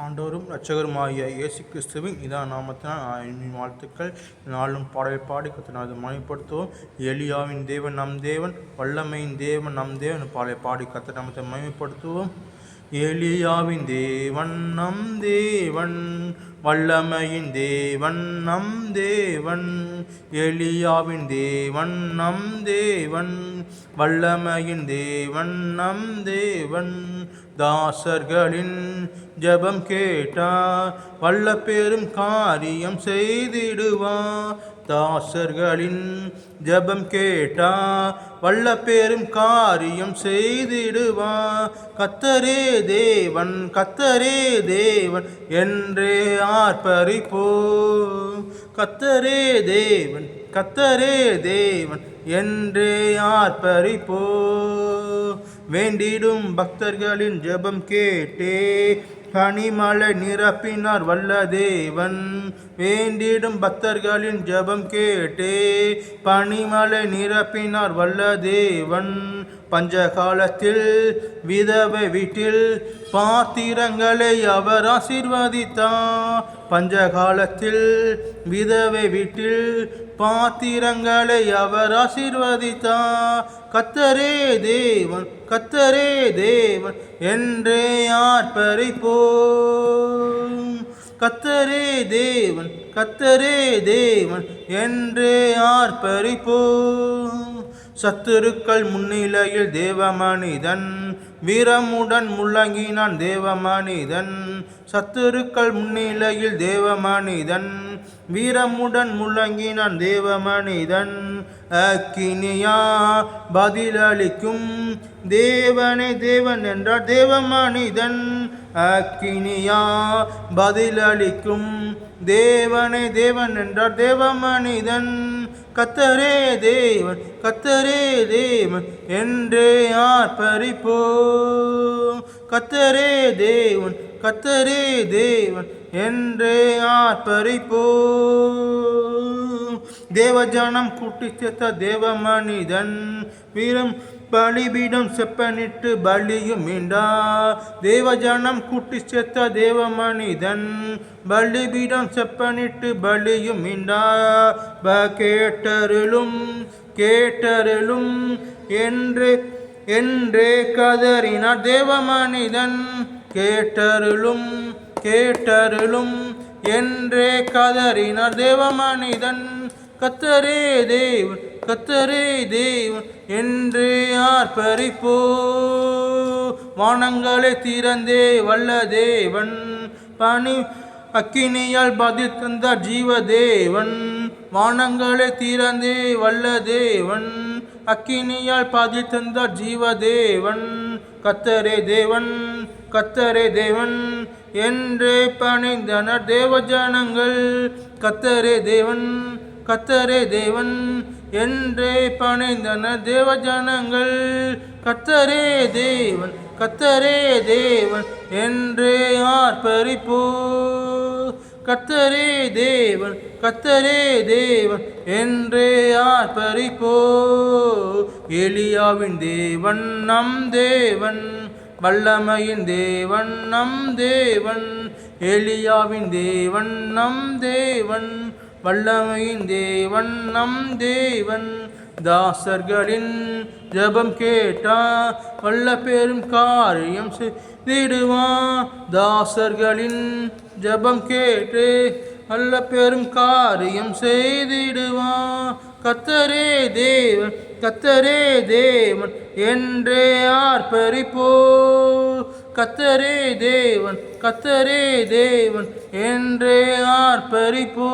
ஆண்டோரும் இரட்சகருமாகிய இயேசு கிறிஸ்துவின் இதா நாமத்தினால் வாழ்த்துக்கள். நாளும் பாடல் பாடி கத்தனாவது மயப்படுத்துவோம் எலியாவின் தேவன் நம் தேவன் வல்லமையின் தேவன் நம் தேவன் பாடலை பாடி கத்த நாமத்தை மயப்படுத்துவோம் எலியாவின் தேவன் நம் தேவன் வல்லமையின் தேவன் நம் தேவன். எளியாவின் தேவன் நம் தேவன். வல்லமையின் தேவன் நம் தேவன். தாசர்களின் ஜெபம் கேட்டா வல்ல பெரும் காரியம் செய்திடுவா. தாசர்களின் ஜெபம் கேட்டா வல்ல பெரும் காரியம் செய்திடுவா. கத்தரே தேவன் கத்தரே தேவன். என்றே ஆர்ப்பரிப்போ கத்தரே தேவன் கத்தரே தேவன் என்றே ஆர்ப்பரிப்போ. வேண்டிடும் பக்தர்களின் ஜெபம் கேட்டே கனிமலை நிரப்பினார் வல்ல தேவன். வேண்டிடும் பக்தர்களின் ஜெபம் கேட்டே பனிமலை நிரப்பினார் வல்ல தேவன். பஞ்ச காலத்தில் விதவை வீட்டில் பாத்திரங்களை அவர் ஆசீர்வதித்தார் பஞ்ச காலத்தில் விதவை வீட்டில் பாத்திரங்களை அவர் ஆசீர்வதித்தார் கத்தரே தேவன் கத்தரே தேவன் என்றே ஆர்ப்பரிப்போ கத்தரே தேவன் கத்தரே தேவன் என்றே ஆர்ப்பரிப்போ சத்துருக்கள் முன்னிலையில் தேவமனிதன் வீரமுடன் முழங்கினான் தேவமனிதன். சத்துருக்கள் முன்னிலையில் தேவமனிதன் வீரமுடன் முழங்கினான் தேவமனிதன். அக்கினியா பதிலளிக்கும் தேவனே தேவன் என்றார் தேவ மனிதன் அக்கினியா பதிலளிக்கும் தேவனே தேவன் என்றார் தேவ மனிதன் கத்தரே தேவன் கத்தரே தேவன் என்றே ஆர்ப்பரிப்போ கத்தரே தேவன் கத்தரே தேவன் என்றே ஆர்ப்பரிப்போ தேவஜானம் கூட்டி சேர்த்த தேவ மனிதன் வீரம் பலிபீடம் செப்பனிட்டு பலியும் மீண்டா. தேவஜானம் கூட்டி சேர்த்த தேவ மனிதன் பலிபீடம் செப்பனிட்டு பலியும் மீண்டா. ப கேட்டருளும் கேட்டருளும் என்று என்றே கதறினார் தேவ மனிதன் கேட்டருளும் கேட்டருளும் என்றே கதறினார் தேவ மனிதன் கத்தரே தேவன் கத்தரே தேவன் என்று ஆர்ப்பரிப்போ. வானங்களை திறந்தே வல்ல தேவன் பனி அக்கினியால் பதில் தந்த ஜீவ தேவன். வானங்களை திறந்தே வல்ல தேவன் அக்கினியால் பதில் தந்த ஜீவ தேவன். கத்தரே தேவன் கத்தரே தேவன் என்றே பணிந்தனர் தேவஜனங்கள் கத்தரே தேவன் கத்தரே தேவன் என்றே பணிந்தனர் தேவஜனங்கள். கத்தரே தேவன் கத்தரே தேவன் என்றே ஆர்ப்பரிப்போ கத்தரே தேவன் கத்தரே தேவன் என்றே ஆர்ப்பரிப்போ எலியாவின் தேவன் நம் தேவன் வல்லமையின் தேவன் நம் தேவன். எலியாவின் தேவன் நம் தேவன் வல்லமையின் தேவன் நம் தேவன். தாசர்களின் ஜபம் கேட்டா வல்ல பெரும் காரியம் செய்திடுவான் தாசர்களின் ஜபம் கேட்டு வல்ல பெரும் காரியம் செய்திடுவான் கத்தரே தேவன் கத்தரே தேவன் என்றே ஆர்ப்பரிப்போ கத்தரே தேவன் கத்தரே தேவன் என்றே ஆர்ப்பரிப்போ